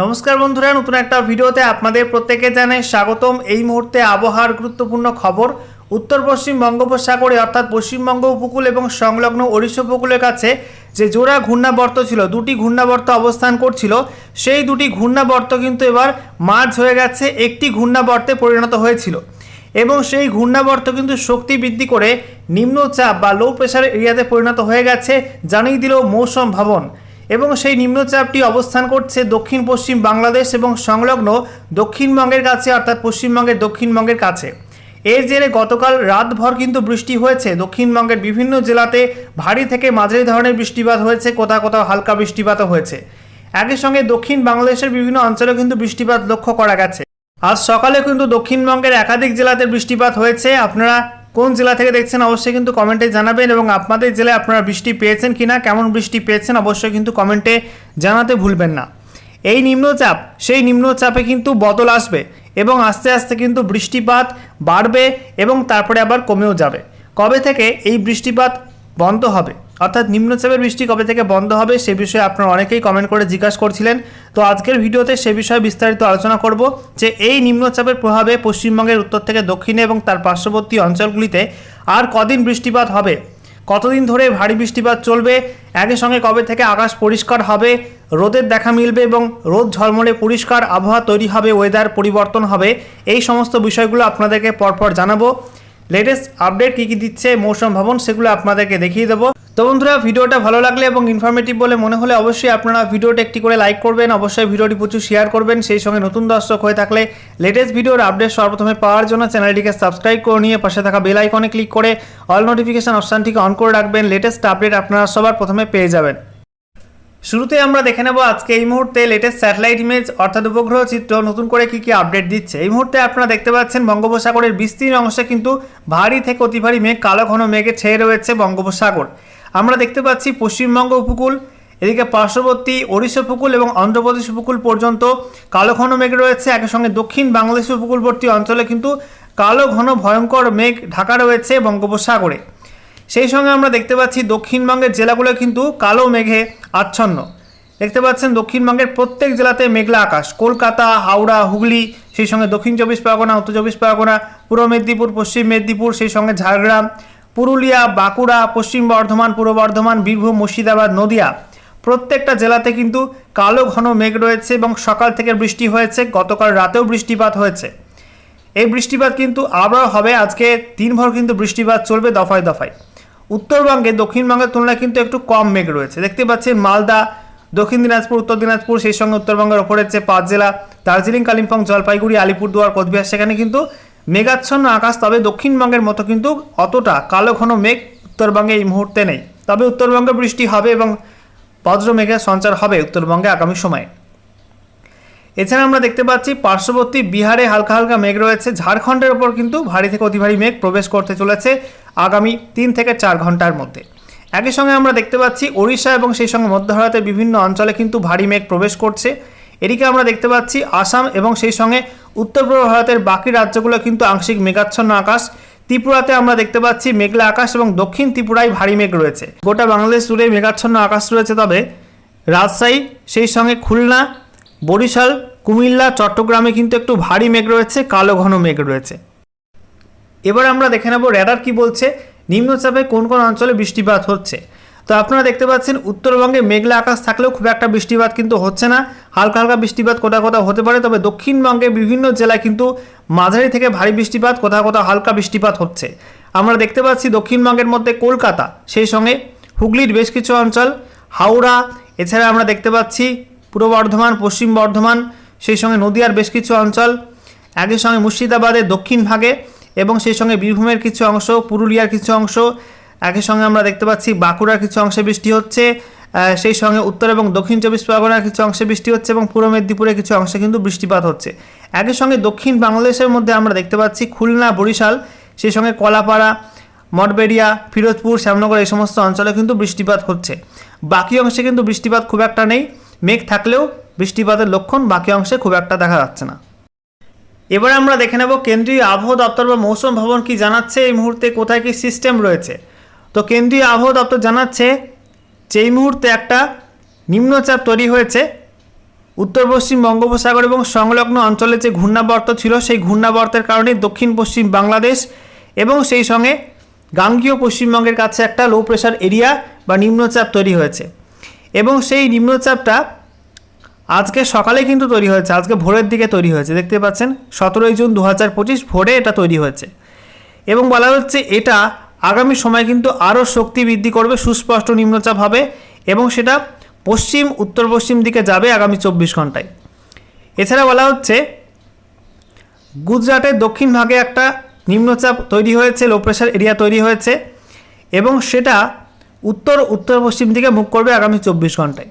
নমস্কার বন্ধুরা, নতুন একটা ভিডিওতে আপনাদের প্রত্যেকে জানাই স্বাগতম। এই মুহূর্তে আবহাওয়ার গুরুত্বপূর্ণ খবর, উত্তর, পশ্চিম বঙ্গোপসাগরে অর্থাৎ পশ্চিমবঙ্গ উপকূল এবং সংলগ্ন ওড়িশা উপকূলের কাছে যে জোড়া ঘূর্ণাবর্ত ছিল, দুটি ঘূর্ণাবর্ত অবস্থান করছিল, সেই দুটি ঘূর্ণাবর্ত কিন্তু এবার মার্চ হয়ে গেছে, একটি ঘূর্ণাবর্তে পরিণত হয়েছিল। এবং সেই ঘূর্ণাবর্ত কিন্তু শক্তি বৃদ্ধি করে নিম্নচাপ বা লো প্রেশার এরিয়াতে পরিণত হয়ে গেছে, জানিয়ে দিল মৌসম ভবন। এবং সেই নিম্নচাপটি অবস্থান করছে দক্ষিণ পশ্চিম বাংলাদেশ এবং সংলগ্ন দক্ষিণবঙ্গের কাছে, অর্থাৎ পশ্চিমবঙ্গের দক্ষিণবঙ্গের কাছে। এর জেরে গতকাল রাতভর কিন্তু বৃষ্টি হয়েছে। দক্ষিণবঙ্গের বিভিন্ন জেলাতে ভারী থেকে মাঝারি ধরনের বৃষ্টিপাত হয়েছে, কোথাও কোথাও হালকা বৃষ্টিপাতও হয়েছে। একই সঙ্গে দক্ষিণ বাংলাদেশের বিভিন্ন অঞ্চলে কিন্তু বৃষ্টিপাত লক্ষ্য করা গেছে। আজ সকালে কিন্তু দক্ষিণবঙ্গের একাধিক জেলাতে বৃষ্টিপাত হয়েছে। আপনারা কোন জেলা থেকে দেখছেন অবশ্যই কিন্তু কমেন্টে জানাবেন এবং আপনাদের জেলায় আপনারা বৃষ্টি পেয়েছেন কিনা, কেমন বৃষ্টি পেয়েছেন অবশ্যই কিন্তু কমেন্টে জানাতে ভুলবেন না। এই নিম্নচাপ, সেই নিম্নচাপে কিন্তু বদল আসবে এবং আস্তে আস্তে কিন্তু বৃষ্টিপাত বাড়বে এবং তারপরে আবার কমেও যাবে। কবে থেকে এই বৃষ্টিপাত বন্ধ হবে? অর্থাৎ নিম্নচাপের বৃষ্টি কবে থেকে বন্ধ হবে সে বিষয়ে আপনারা অনেকেই কমেন্ট করে জিজ্ঞাসা করছিলেন। তো আজকের ভিডিওতে সে বিষয়ে বিস্তারিত আলোচনা করব যে এই নিম্নচাপের প্রভাবে পশ্চিমবঙ্গের উত্তর থেকে দক্ষিণে এবং তার পার্শ্ববর্তী অঞ্চলগুলিতে আর কদিন বৃষ্টিপাত হবে? কতদিন ধরে ভারী বৃষ্টিপাত চলবে? একই সঙ্গে কবে থেকে আকাশ পরিষ্কার হবে? রোদের দেখা মিলবে এবং রোদ ঝলমলে পরিষ্কার আবহাওয়া তৈরি হবে ওয়েদার পরিবর্তন হবে, এই সমস্ত বিষয়গুলো আপনাদেরকে পরপর জানাব। লেটেস্ট আপডেট কী কী দিচ্ছে, মৌসুম, ভবন, সেগুলো আপনাদেরকে দেখিয়ে দেবো। তো বন্ধুরা, ভিডিওটা ভালো লাগলে এবং ইনফরমেটিভ বলে মনে হলে অবশ্যই আপনারা ভিডিওটা একটি করে লাইক করবেন। অবশ্যই ভিডিওটি প্রচুর শেয়ার করবেন। সেই সঙ্গে নতুন দর্শক হয়ে থাকলে লেটেস্ট ভিডিওর আপডেট সর্বপ্রথমে পাওয়ার জন্য চ্যানেলটিকে সাবস্ক্রাইব করে নিয়ে পাশে থাকা বেল আইকনে ক্লিক করে অল নোটিফিকেশান অপশানটিকে অন করে রাখবেন। লেটেস্ট আপডেট আপনারা সবার প্রথমে পেয়ে যাবেন। শুরুতে আমরা দেখে নেব আজকে এই মুহূর্তে লেটেস্ট স্যাটেলাইট ইমেজ অর্থাৎ উপগ্রহ চিত্র নতুন করে কি কি আপডেট দিচ্ছে। এই মুহূর্তে আপনারা দেখতে পাচ্ছেন বঙ্গোপসাগরের বিস্তীর্ণ অংশে কিন্তু ভারী থেকে অতি ভারী মেঘ, কালো ঘন মেঘে ছেয়ে রয়েছে বঙ্গোপসাগর। আমরা দেখতে পাচ্ছি পশ্চিমবঙ্গ উপকূল, এদিকে পার্শ্ববর্তী ওড়িশা উপকূল এবং অন্ধ্রপ্রদেশ উপকূল পর্যন্ত কালো ঘন মেঘ রয়েছে। একই সঙ্গে দক্ষিণ বাংলাদেশ উপকূলবর্তী অঞ্চলে কিন্তু কালো ঘন ভয়ঙ্কর মেঘ ঢাকা রয়েছে বঙ্গোপসাগরে। সেই সঙ্গে আমরা দেখতে পাচ্ছি দক্ষিণবঙ্গের জেলাগুলো কিন্তু কালো মেঘে আচ্ছন্ন। দেখতে পাচ্ছেন দক্ষিণবঙ্গের প্রত্যেক জেলাতে মেঘলা আকাশ। কলকাতা, হাওড়া, হুগলি, সেই সঙ্গে দক্ষিণ চব্বিশ পরগনা, উত্তর চব্বিশ পরগনা, পূর্ব মেদিনীপুর, পশ্চিম মেদিনীপুর, সেই সঙ্গে ঝাড়গ্রাম পুরুলিয়া, বাঁকুড়া, পশ্চিম বর্ধমান, পূর্ব বর্ধমান, বীরভূম, মুর্শিদাবাদ, নদিয়া। প্রত্যেকটা জেলাতে কিন্তু কালো ঘন মেঘ রয়েছে এবং সকাল থেকে বৃষ্টি হয়েছে, গতকাল রাতেও বৃষ্টিপাত হয়েছে। এই বৃষ্টিপাত কিন্তু আবার হবে, আজকে দিনভর কিন্তু বৃষ্টিপাত চলবে দফায় দফায়। উত্তরবঙ্গে, দক্ষিণবঙ্গের তুলনায় কিন্তু একটু কম মেঘ রয়েছে। দেখতে পাচ্ছেন মালদা, দক্ষিণ দিনাজপুর, উত্তর দিনাজপুর, সেই সঙ্গে উত্তরবঙ্গের ওপরের যে পাঁচ জেলা। দার্জিলিং, কালিম্পং, জলপাইগুড়ি, আলিপুরদুয়ার, কোচবিহার, সেখানে কিন্তু মেঘাচ্ছন্ন আকাশ, তবে দক্ষিণবঙ্গের মতো কিন্তু অতটা কালো ঘন মেঘ উত্তরবঙ্গে এই মুহূর্তে নেই। তবে উত্তরবঙ্গে বৃষ্টি হবে এবং বজ্র মেঘের সঞ্চার হবে উত্তরবঙ্গে আগামী সময়ে। এছাড়া আমরা দেখতে পাচ্ছি, পার্শ্ববর্তী বিহারে হালকা হালকা মেঘ রয়েছে। ঝাড়খণ্ডের ওপর কিন্তু ভারী থেকে অতি ভারী মেঘ প্রবেশ করতে চলেছে আগামী তিন থেকে চার ঘণ্টার মধ্যে। একই সঙ্গে আমরা দেখতে পাচ্ছি, ওড়িশা এবং সেই সঙ্গে মধ্য ভারতের বিভিন্ন অঞ্চলে কিন্তু ভারী মেঘ প্রবেশ করছে। এদিকে আমরা দেখতে পাচ্ছি, আসাম এবং সেই সঙ্গে উত্তর পূর্ব ভারতের বাকি রাজ্যগুলো কিন্তু আংশিক মেঘাচ্ছন্ন আকাশ। ত্রিপুরাতে আমরা দেখতে পাচ্ছি মেঘলা আকাশ এবং দক্ষিণ ত্রিপুরায় ভারী মেঘ রয়েছে। গোটা বাংলাদেশ জুড়ে মেঘাচ্ছন্ন আকাশ রয়েছে, তবে রাজশাহী, সেই সঙ্গে খুলনা, বরিশাল, কুমিল্লা, চট্টগ্রামে কিন্তু একটু ভারী মেঘ রয়েছে, কালো ঘন মেঘ রয়েছে। এবার আমরা দেখে নেব র্যাডার কি বলছে? নিম্নচাপে কোন কোন অঞ্চলে বৃষ্টিপাত হচ্ছে? তো আপনারা দেখতে পাচ্ছেন, উত্তরবঙ্গে মেঘলা আকাশ থাকলেও খুব একটা বৃষ্টিপাত কিন্তু হচ্ছে না। হালকা হালকা বৃষ্টিপাত কোথাও কোথাও হতে পারে, তবে দক্ষিণবঙ্গে বিভিন্ন জেলায় কিন্তু মাঝারি থেকে ভারী বৃষ্টিপাত, কোথাও কোথাও হালকা বৃষ্টিপাত হচ্ছে। আমরা দেখতে পাচ্ছি দক্ষিণবঙ্গের মধ্যে কলকাতা, সেই সঙ্গে হুগলির বেশ কিছু অঞ্চল, হাওড়া, এছাড়া আমরা দেখতে পাচ্ছি পূর্ব বর্ধমান, পশ্চিম বর্ধমান, সেই সঙ্গে নদিয়ার বেশ কিছু অঞ্চল, একই সঙ্গে মুর্শিদাবাদের দক্ষিণ ভাগে, এবং সেই সঙ্গে বীরভূমের কিছু অংশ, পুরুলিয়ার কিছু অংশ একই সঙ্গে আমরা দেখতে পাচ্ছি বাঁকুড়ার কিছু অংশে বৃষ্টি হচ্ছে সেই সঙ্গে উত্তর এবং দক্ষিণ চব্বিশ পরগনার কিছু অংশে বৃষ্টি হচ্ছে এবং পূর্ব মেদিনীপুরের কিছু অংশে কিন্তু বৃষ্টিপাত হচ্ছে। একই সঙ্গে দক্ষিণ বাংলাদেশের মধ্যে আমরা দেখতে পাচ্ছি খুলনা, বরিশাল, সেই সঙ্গে কলাপাড়া, মঠবেড়িয়া, ফিরোজপুর, শ্যামনগর এই সমস্ত অঞ্চলে কিন্তু বৃষ্টিপাত হচ্ছে। বাকি অংশে কিন্তু বৃষ্টিপাত খুব একটা নেই, মেঘ থাকলেও বৃষ্টিপাতের লক্ষণ বাকি অংশে খুব একটা দেখা যাচ্ছে না। এবার আমরা দেখে নেব কেন্দ্রীয় আবহাওয়া দপ্তর বা মৌসুম ভবন কি জানাচ্ছে, এই মুহূর্তে কোথায় কি সিস্টেম রয়েছে। তো কেন্দ্রীয় আবহাওয়া দপ্তর জানাচ্ছে যে এই মুহূর্তে একটা নিম্নচাপ তৈরি হয়েছে। উত্তর, পশ্চিম বঙ্গোপসাগর এবং সংলগ্ন অঞ্চলে যে ঘূর্ণাবর্ত ছিল, সেই ঘূর্ণাবর্তের কারণে দক্ষিণ, পশ্চিম বাংলাদেশ এবং সেই সঙ্গে গাঙ্গীয় পশ্চিমবঙ্গের কাছে একটা লো প্রেশার এরিয়া বা নিম্নচাপ তৈরি হয়েছে। এবং সেই নিম্নচাপটা আজকে সকালে কিন্তু তৈরি হয়েছে, আজকে ভোরের দিকে তৈরি হয়েছে। দেখতে পাচ্ছেন, সতেরোই জুন দু হাজার পঁচিশ ভোরে এটা তৈরি হয়েছে। এবং বলা হচ্ছে এটা আগামী সময় কিন্তু আরও শক্তি বৃদ্ধি করবে, সুস্পষ্ট নিম্নচাপ হবে এবং সেটা পশ্চিম, উত্তর পশ্চিম দিকে যাবে আগামী চব্বিশ ঘন্টায়। এছাড়া বলা হচ্ছে গুজরাটের দক্ষিণ ভাগে একটা নিম্নচাপ তৈরি হয়েছে লো প্রেশার এরিয়া তৈরি হয়েছে এবং সেটা উত্তর উত্তর পশ্চিম দিকে মুখ করবে আগামী চব্বিশ ঘন্টায়।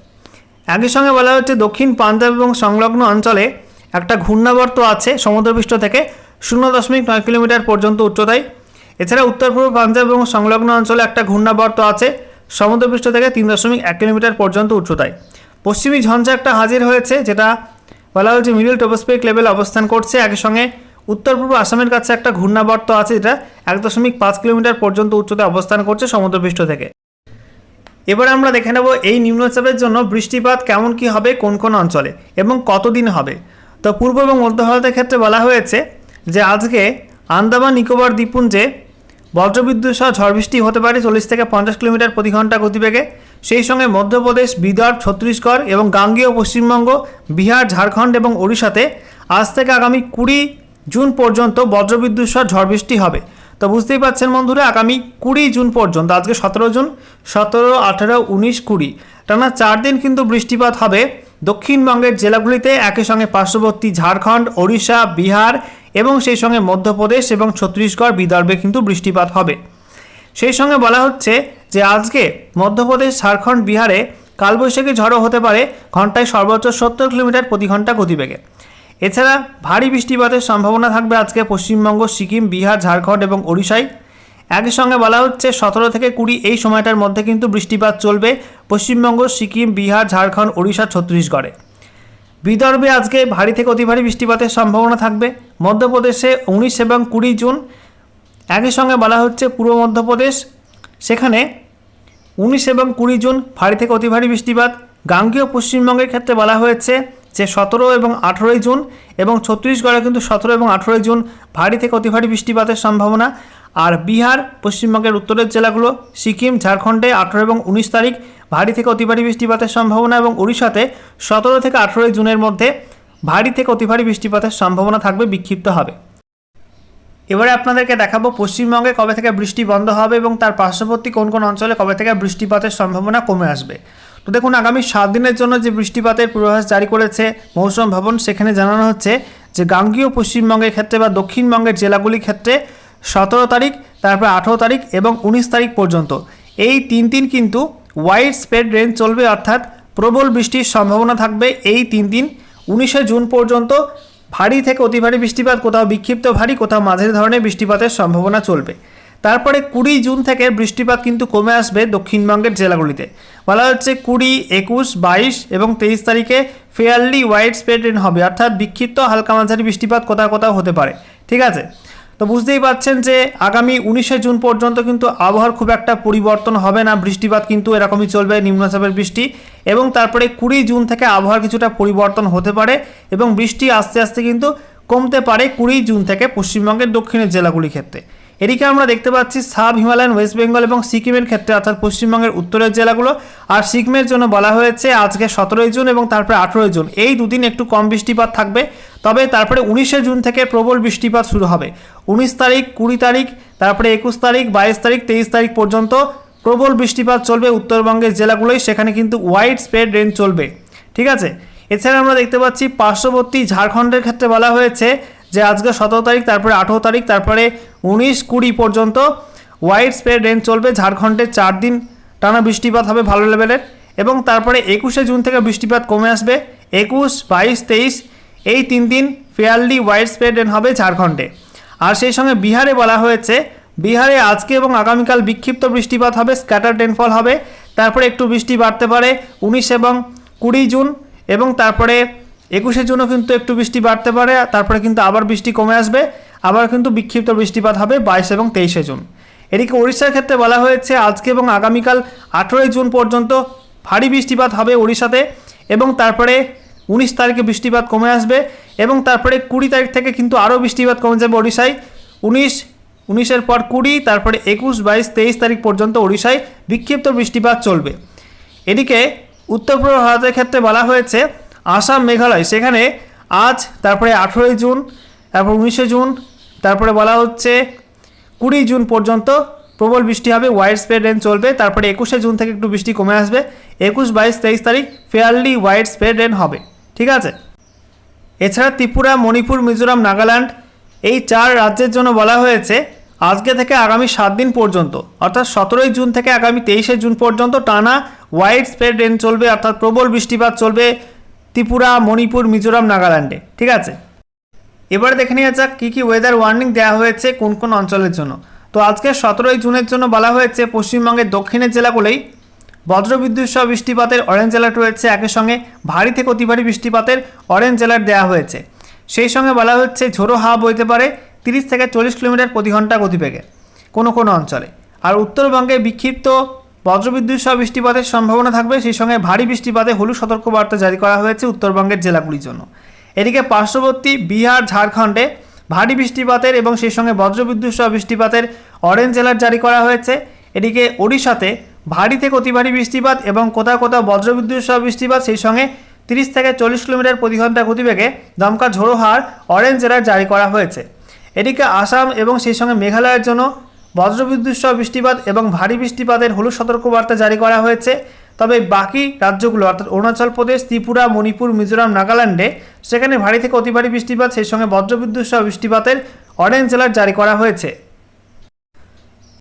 একই সঙ্গে বলা হচ্ছে, দক্ষিণ পাঞ্জাব এবং সংলগ্ন অঞ্চলে একটা ঘূর্ণাবর্ত আছে সমুদ্রপৃষ্ঠ থেকে শূন্য দশমিক নয় কিলোমিটার পর্যন্ত উচ্চতায়। এছাড়া উত্তর পূর্ব পাঞ্জাব এবং সংলগ্ন অঞ্চলে একটা ঘূর্ণাবর্ত আছে, সমুদ্রপৃষ্ঠ থেকে তিন দশমিক এক কিলোমিটার পর্যন্ত উচ্চতায়। পশ্চিমী ঝঞ্ঝা একটা হাজির হয়েছে, যেটা বলা হচ্ছে মিডল টোপোস্পিক লেভেল অবস্থান করছে। একই সঙ্গে উত্তর পূর্ব আসামের কাছে একটা ঘূর্ণাবর্ত আছে, যেটা এক দশমিক পাঁচ কিলোমিটার পর্যন্ত উচ্চতায় অবস্থান করছে সমুদ্রপৃষ্ঠ থেকে। এবার আমরা দেখে নেব এই নিম্নচাপের জন্য বৃষ্টিপাত কেমন কি হবে, কোন কোন অঞ্চলে, এবং কতদিন হবে। তো পূর্ব এবং মধ্য ভারতের ক্ষেত্রে বলা হয়েছে যে আজকে আন্দামান, নিকোবর, দ্বীপপুঞ্জে বজ্রবিদ্যুৎ সহ ঝড় বৃষ্টি হতে পারে চল্লিশ থেকে পঞ্চাশ কিলোমিটার প্রতি ঘণ্টা গতিবেগে। সেই সঙ্গে মধ্যপ্রদেশ, বিদর্ভ, ছত্তিশগড় এবং গাঙ্গেয় পশ্চিমবঙ্গ, বিহার, ঝাড়খণ্ড এবং ওড়িশাতে আজ থেকে আগামী কুড়ি জুন পর্যন্ত বজ্রবিদ্যুৎ সহ ঝড় বৃষ্টি হবে। তো বুঝতেই পারছেন বন্ধুরা, আগামী কুড়ি জুন পর্যন্ত, আজকে সতেরো জুন, সতেরো, আঠেরো, উনিশ, কুড়ি, টানা চার দিন কিন্তু বৃষ্টিপাত হবে। দক্ষিণবঙ্গের জেলাগুলিতে একই সঙ্গে পার্শ্ববর্তী ঝাড়খণ্ড, ওড়িশা, বিহার এবং সেই সঙ্গে মধ্যপ্রদেশ এবং ছত্তিশগড় বিদর্ভে কিন্তু বৃষ্টিপাত হবে। সেই সঙ্গে বলা হচ্ছে যে আজকে মধ্যপ্রদেশ, ঝাড়খণ্ড, বিহারে কালবৈশাখী ঝড়ও হতে পারে, ঘন্টায় সর্বোচ্চ সত্তর কিলোমিটার প্রতি ঘণ্টা গতিবেগে। এছাড়া ভারী বৃষ্টিপাতের সম্ভাবনা থাকবে আজকে পশ্চিমবঙ্গ, সিকিম, বিহার, ঝাড়খণ্ড এবং ওড়িশায়। একই সঙ্গে বলা হচ্ছে, সতেরো থেকে কুড়ি এই সময়টার মধ্যে কিন্তু বৃষ্টিপাত চলবে। পশ্চিমবঙ্গ, সিকিম, বিহার, ঝাড়খণ্ড, ওড়িশা, ছত্তিশগড়ে। বিদর্ভে আজকে ভারী থেকে অতি ভারী বৃষ্টিপাতের সম্ভাবনা থাকবে। মধ্যপ্রদেশে উনিশ এবং কুড়ি জুন। একই সঙ্গে বলা হচ্ছে, পূর্ব মধ্যপ্রদেশ, সেখানে উনিশ এবং কুড়ি জুন ভারী থেকে অতি ভারী বৃষ্টিপাত। গাঙ্গীয় পশ্চিমবঙ্গের ক্ষেত্রে বলা হয়েছে যে, সতেরো এবং আঠেরোই জুন এবং ছত্তিশগড়ে কিন্তু সতেরো এবং আঠেরোই জুন ভারী থেকে অতি ভারী বৃষ্টিপাতের সম্ভাবনা। আর বিহার, পশ্চিমবঙ্গের উত্তরের জেলাগুলো, সিকিম, ঝাড়খণ্ডে আঠেরো এবং উনিশ তারিখ ভারী থেকে অতি ভারী বৃষ্টিপাতের সম্ভাবনা এবং উড়িষ্যাতে সতেরো থেকে আঠেরোই জুনের মধ্যে ভারী থেকে অতি ভারী বৃষ্টিপাতের সম্ভাবনা থাকবে, বিক্ষিপ্ত হবে। এবারে আপনাদেরকে দেখাবো পশ্চিমবঙ্গে কবে থেকে বৃষ্টি বন্ধ হবে এবং তার পার্শ্ববর্তী কোন কোন অঞ্চলে কবে থেকে বৃষ্টিপাতের সম্ভাবনা কমে আসবে। তো দেখুন, আগামী সাত দিনের জন্য যে বৃষ্টিপাতের পূর্বাভাস জারি করেছে মৌসুম ভবন, সেখানে জানানো হচ্ছে যে গাঙ্গীয় পশ্চিমবঙ্গের ক্ষেত্রে বা দক্ষিণবঙ্গের জেলাগুলির ক্ষেত্রে সতেরো তারিখ, তারপর আঠেরো তারিখ এবং উনিশ তারিখ পর্যন্ত। এই তিন দিন কিন্তু ওয়াইড স্প্রেড রেঞ্জ চলবে, অর্থাৎ প্রবল বৃষ্টির সম্ভাবনা থাকবে এই তিন দিন। উনিশে জুন পর্যন্ত ভারী থেকে অতি ভারী বৃষ্টিপাত, কোথাও বিক্ষিপ্ত ভারী, কোথাও মাঝারি ধরনের বৃষ্টিপাতের সম্ভাবনা চলবে। তারপরে কুড়ি জুন থেকে বৃষ্টিপাত কিন্তু কমে আসবে দক্ষিণবঙ্গের জেলাগুলিতে। বলা হচ্ছে কুড়ি, একুশ, বাইশ এবং তেইশ তারিখে ফেয়ারলি ওয়াইড স্প্রেড রেন হবে, অর্থাৎ বিক্ষিপ্ত হালকা মাঝারি বৃষ্টিপাত কোথাও কোথাও হতে পারে। ঠিক আছে? তো বুঝতেই পারছেন যে আগামী উনিশে জুন পর্যন্ত কিন্তু আবহাওয়ার খুব একটা পরিবর্তন হবে না। বৃষ্টিপাত কিন্তু এরকমই চলবে নিম্নচাপের বৃষ্টি এবং তারপরে কুড়ি জুন থেকে আবহাওয়ার কিছুটা পরিবর্তন হতে পারে এবং বৃষ্টি আস্তে আস্তে কিন্তু কমতে পারে কুড়ি জুন থেকে পশ্চিমবঙ্গের দক্ষিণের জেলাগুলির ক্ষেত্রে। এদিকে আমরা দেখতে পাচ্ছি সাব হিমালয়ান, ওয়েস্ট বেঙ্গল এবং সিকিমের ক্ষেত্রে, অর্থাৎ পশ্চিমবঙ্গের উত্তরের জেলাগুলো। আর সিকিমের জন্য বলা হয়েছে, আজকে সতেরোই জুন এবং তারপরে আঠেরোই জুন। এই দুদিন একটু কম বৃষ্টিপাত থাকবে, তবে তারপরে উনিশে জুন থেকে প্রবল বৃষ্টিপাত শুরু হবে। উনিশ তারিখ, কুড়ি তারিখ, তারপরে একুশ তারিখ, বাইশ তারিখ, তেইশ তারিখ পর্যন্ত প্রবল বৃষ্টিপাত চলবে উত্তরবঙ্গের জেলাগুলোই সেখানে কিন্তু ওয়াইড স্প্রেড রেন চলবে। ঠিক আছে? এছাড়া আমরা দেখতে পাচ্ছি পার্শ্ববর্তী ঝাড়খণ্ডের ক্ষেত্রে বলা হয়েছে যে আজকে সতেরো তারিখ, তারপরে আঠেরো তারিখ, তারপরে উনিশ কুড়ি পর্যন্ত ওয়াইড স্প্রেড রেন চলবে। ঝাড়খণ্ডে চার দিন টানা বৃষ্টিপাত হবে ভালো লেভেলের এবং তারপরে একুশে জুন থেকে বৃষ্টিপাত কমে আসবে। একুশ, বাইশ, তেইশ, এই তিন দিন ফেয়ারলি ওয়াইড স্প্রেড রেন হবে ঝাড়খণ্ডে। আর সেই সঙ্গে বিহারে বলা হয়েছে, বিহারে আজকে এবং আগামীকাল বিক্ষিপ্ত বৃষ্টিপাত হবে স্ক্যাটার রেনফল হবে। তারপরে একটু বৃষ্টি বাড়তে পারে উনিশ এবং কুড়ি জুন এবং তারপরে একুশে জুনও কিন্তু একটু বৃষ্টি বাড়তে পারে, তারপরে কিন্তু আবার বৃষ্টি কমে আসবে, আবার কিন্তু বিক্ষিপ্ত বৃষ্টিপাত হবে বাইশ এবং তেইশে জুন। এদিকে উড়িষ্যার ক্ষেত্রে বলা হয়েছে, আজকে এবং আগামীকাল আঠেরোই জুন পর্যন্ত ভারী বৃষ্টিপাত হবে উড়িষ্যাতে এবং তারপরে উনিশ তারিখে বৃষ্টিপাত কমে আসবে এবং তারপরে কুড়ি তারিখ থেকে কিন্তু আরও বৃষ্টিপাত কমে যাবে ওড়িশায়। উনিশ, উনিশের পর কুড়ি, তারপরে একুশ, বাইশ, তেইশ তারিখ পর্যন্ত ওড়িশায় বিক্ষিপ্ত বৃষ্টিপাত চলবে। এদিকে উত্তর পূর্ব ভারতের ক্ষেত্রে বলা হয়েছে আসাম মেঘালয়, সেখানে আজ, তারপরে আঠেরোই জুন, তারপর উনিশে জুন, তারপরে বলা হচ্ছে কুড়ি জুন পর্যন্ত প্রবল বৃষ্টি হবে ওয়াইড স্প্রেড রেন চলবে, তারপরে একুশে জুন থেকে একটু বৃষ্টি কমে আসবে, একুশ, বাইশ, তেইশ তারিখ ফেয়ারলি ওয়াইড স্প্রেড রেন হবে, ঠিক আছে? এছাড়া ত্রিপুরা, মণিপুর, মিজোরাম, নাগাল্যান্ড, এই চার রাজ্যের জন্য বলা হয়েছে আজকে থেকে আগামী সাত দিন পর্যন্ত, অর্থাৎ সতেরোই জুন থেকে আগামী তেইশে জুন পর্যন্ত টানা ওয়াইড স্প্রেড রেন চলবে, অর্থাৎ প্রবল বৃষ্টিপাত চলবে ত্রিপুরা, মণিপুর, মিজোরাম, নাগাল্যান্ডে। ঠিক আছে? এবার দেখে নেওয়া যাক কী কী ওয়েদার ওয়ার্নিং দেওয়া হয়েছে কোন কোন অঞ্চলের জন্য। তো আজকে সতেরোই জুনের জন্য বলা হয়েছে, পশ্চিমবঙ্গের দক্ষিণের জেলাগুলোই বজ্রবিদ্যুৎ সহ বৃষ্টিপাতের অরেঞ্জ অ্যালার্ট রয়েছে। একই সঙ্গে ভারী থেকে অতি ভারী বৃষ্টিপাতের অরেঞ্জ অ্যালার্ট দেওয়া হয়েছে। সেই সঙ্গে বলা হচ্ছে, ঝোড়ো হাওয়া বইতে পারে তিরিশ থেকে চল্লিশ কিলোমিটার প্রতি ঘণ্টা গতিবেগে কোনো কোনো অঞ্চলে। আর উত্তরবঙ্গে বিক্ষিপ্ত বজ্রবিদ্যুৎ সহ বৃষ্টিপাতের সম্ভাবনা থাকবে। সেই সঙ্গে ভারী বৃষ্টিপাতে হলুদ সতর্কবার্তা জারি করা হয়েছে উত্তরবঙ্গের জেলাগুলির জন্য। এদিকে পার্শ্ববর্তী বিহার, ঝাড়খণ্ডে ভারী বৃষ্টিপাতের এবং সেই সঙ্গে বজ্রবিদ্যুৎ সহ বৃষ্টিপাতের অরেঞ্জ অ্যালার্ট জারি করা হয়েছে। এদিকে ওড়িশাতে ভারী থেকে অতি ভারী বৃষ্টিপাত এবং কোথাও কোথাও বজ্রবিদ্যুৎ সহ বৃষ্টিপাত, সেই সঙ্গে তিরিশ থেকে চল্লিশ কিলোমিটার প্রতি ঘণ্টা গতিবেগে দমকা ঝোড়ো হাওয়ার অরেঞ্জ অ্যালার্ট জারি করা হয়েছে। এদিকে আসাম এবং সেই সঙ্গে মেঘালয়ের জন্য বজ্রবিদ্যুৎ সহ বৃষ্টিপাত এবং ভারী বৃষ্টিপাতের হলুদ সতর্কবার্তা জারি করা হয়েছে। তবে বাকি রাজ্যগুলো, অর্থাৎ অরুণাচল প্রদেশ, ত্রিপুরা, মণিপুর, মিজোরাম, নাগাল্যান্ডে সেখানে ভারী থেকে অতি ভারী বৃষ্টিপাত, সেই সঙ্গে বজ্রবিদ্যুৎ সহ বৃষ্টিপাতের অরেঞ্জ অ্যালার্ট জারি করা হয়েছে।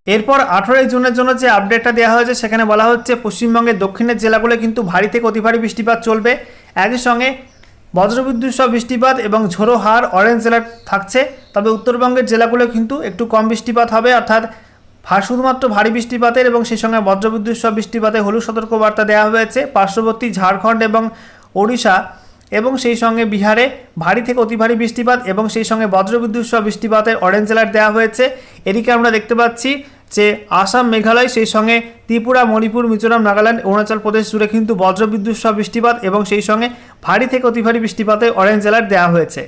এরপর আঠেরোই জুনের জন্য যে আপডেটটা দেওয়া হয়েছে, সেখানে বলা হচ্ছে পশ্চিমবঙ্গের দক্ষিণের জেলাগুলো কিন্তু ভারী থেকে অতি ভারী বৃষ্টিপাত চলবে। একই সঙ্গে বজ্রবিদ্যুৎ সহ বৃষ্টিপাত এবং ঝোড়ো হার অরেঞ্জ অ্যালার্ট থাকছে। তবে উত্তরবঙ্গের জেলাগুলো কিন্তু একটু কম বৃষ্টিপাত হবে, অর্থাৎ শুধুমাত্র ভারী বৃষ্টিপাতের এবং সেই সঙ্গে বজ্রবিদ্যুৎ সহ বৃষ্টিপাতে হলুদ সতর্কবার্তা দেওয়া হয়েছে। পার্শ্ববর্তী ঝাড়খণ্ড এবং ওড়িশা এবং সেই সঙ্গে বিহারে ভারী থেকে অতি ভারী বৃষ্টিপাত এবং সেই সঙ্গে বজ্রবিদ্যুৎ সহ বৃষ্টিপাতের অরেঞ্জ অ্যালার্ট দেওয়া হয়েছে। এদিকে আমরা দেখতে পাচ্ছি যে আসাম, মেঘালয়, সেই সঙ্গে ত্রিপুরা, মণিপুর, মিজোরাম, নাগাল্যান্ড, অরুণাচল প্রদেশ জুড়ে কিন্তু বজ্রবিদ্যুৎ সহ বৃষ্টিপাত এবং সেই সঙ্গে ভারী থেকে অতি ভারী বৃষ্টিপাতের অরেঞ্জ অ্যালার্ট দেওয়া হয়েছে।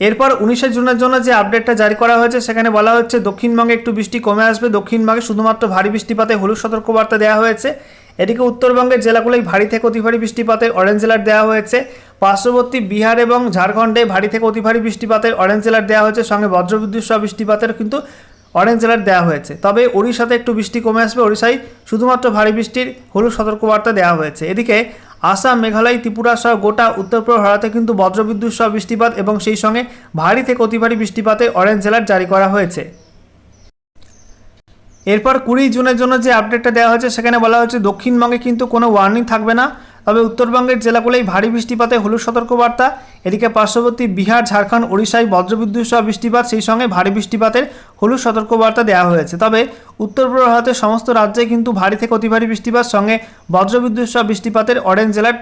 এরপর উনিশে জুনের জন্য যে আপডেটটা জারি করা হয়েছে, সেখানে বলা হচ্ছে দক্ষিণবঙ্গে একটু বৃষ্টি কমে আসবে। দক্ষিণবঙ্গে শুধুমাত্র ভারী বৃষ্টিপাতে হলুদ সতর্কবার্তা দেওয়া হয়েছে। এদিকে উত্তরবঙ্গের জেলাগুলোই ভারী থেকে অতি ভারী বৃষ্টিপাতের অরেঞ্জ অ্যালার্ট দেওয়া হয়েছে। পার্শ্ববর্তী বিহার এবং ঝাড়খণ্ডে ভারী থেকে অতি ভারী বৃষ্টিপাতের অরেঞ্জ অ্যালার্ট দেওয়া হয়েছে। সঙ্গে বজ্রবিদ্যুৎ সহ বৃষ্টিপাতের কিন্তু অরেঞ্জ অ্যালার্ট দেওয়া হয়েছে। তবে ওড়িশাতে একটু বৃষ্টি কমে আসবে। ওড়িশায় শুধুমাত্র ভারী বৃষ্টির হলুদ সতর্কবার্তা দেওয়া হয়েছে। এদিকে আসাম, মেঘালয়, ত্রিপুরা সহ গোটা উত্তরপূর্ব ভারতে কিন্তু বজ্রবিদ্যুৎ সহ বৃষ্টিপাত এবং সেই সঙ্গে ভারী থেকে অতি ভারী বৃষ্টিপাতে অরেঞ্জ অ্যালার্ট জারি করা হয়েছে। এরপর কুড়ি জুনের জন্য যে আপডেটটা দেওয়া হয়েছে, সেখানে বলা হয়েছে দক্ষিণবঙ্গে কিন্তু কোনো ওয়ার্নিং থাকবে না। তবে উত্তরবঙ্গের জেলাগুলোই ভারী বৃষ্টিপাতে হলুদ সতর্কবার্তা। এদিকে পার্শ্ববর্তী বিহার, ঝাড়খণ্ড, ওড়িশায় বজ্রবিদ্যুৎ সহ বৃষ্টিপাত, সেই সঙ্গে ভারী বৃষ্টিপাতের হলুদ সতর্কবার্তা দেওয়া হয়েছে। তবে উত্তর পূর্ব ভারতের সমস্ত রাজ্যে কিন্তু ভারী থেকে অতি ভারী বৃষ্টিপাত, সঙ্গে বজ্রবিদ্যুৎ সহ বৃষ্টিপাতের অরেঞ্জ অ্যালার্ট